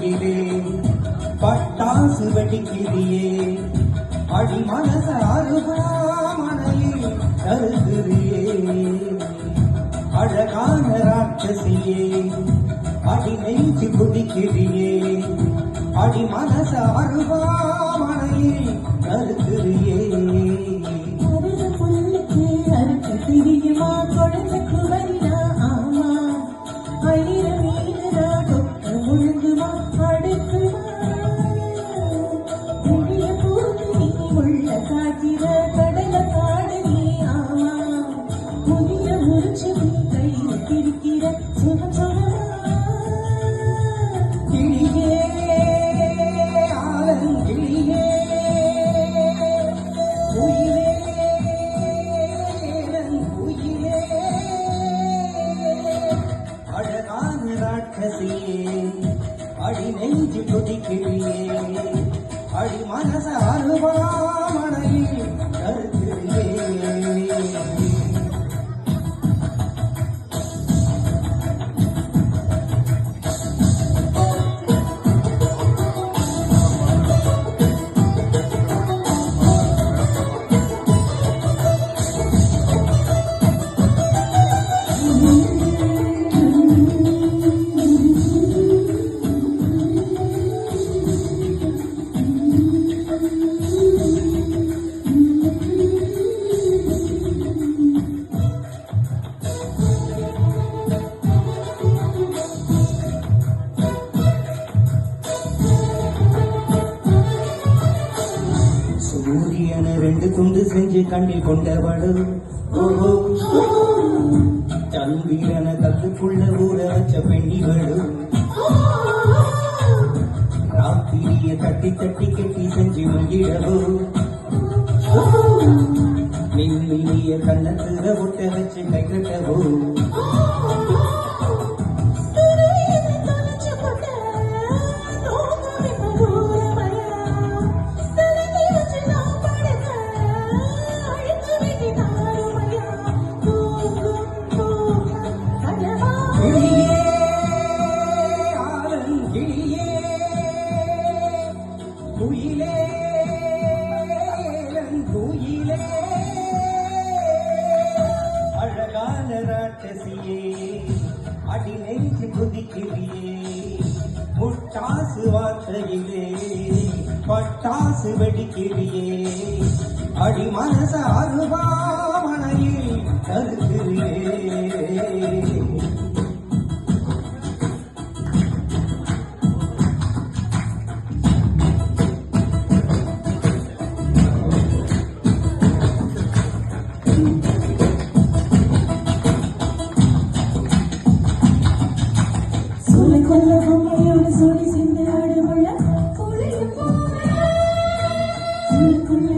வார்த்தையிலே பட்டாசு வெடிக்கிறியே அடி மனச அருகாமனையில் கருதுறியே. அழகான ராட்சசியே அடி நெஞ்சு குடிக்கிறியே. அடி மனச அருகாமனையில் கருதுறியே. அடி மனச துண்டு செஞ்சு கண்ணில் கொண்டவடு ஓஹோ. சந்திரனை கத்துக்குள்ள ஊற வச்ச பெண்ணிவடு ராத்திரிய தட்டி தட்டி கட்டி செஞ்சு மகிழவோ. மின்மினிய கண்ணத்துல ஒட்ட வச்சு கை ராட்சசியே அடி நெஞ்சு குதிக்கிறியே முட்டாசு வார்த்தையிலே பட்டாசு வெடிக்கிறியே அடி மனச அருவாமனையில் கருக்கிறியே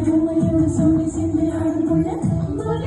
Cumhuriyet'in söylesin değerli böyle. Böyle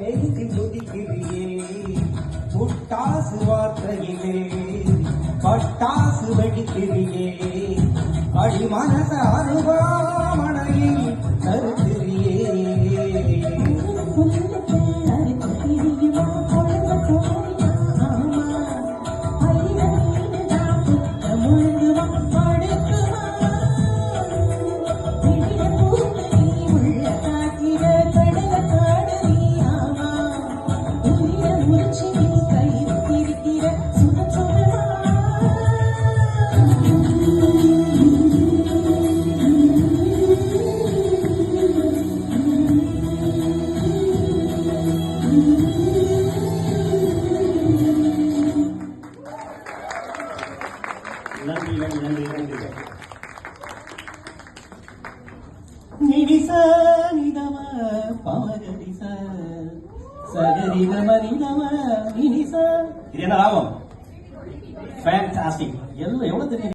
நெருங்கி துதிக்கிறியே முட்டாசு வார்த்தையிலே பட்டாசு வெடிக்கிறியே. அடி மனச இது என்ன லாபம்? ஃபேன்டாஸ்டிக் எல்லாம் எவ்வளவு தெரியும்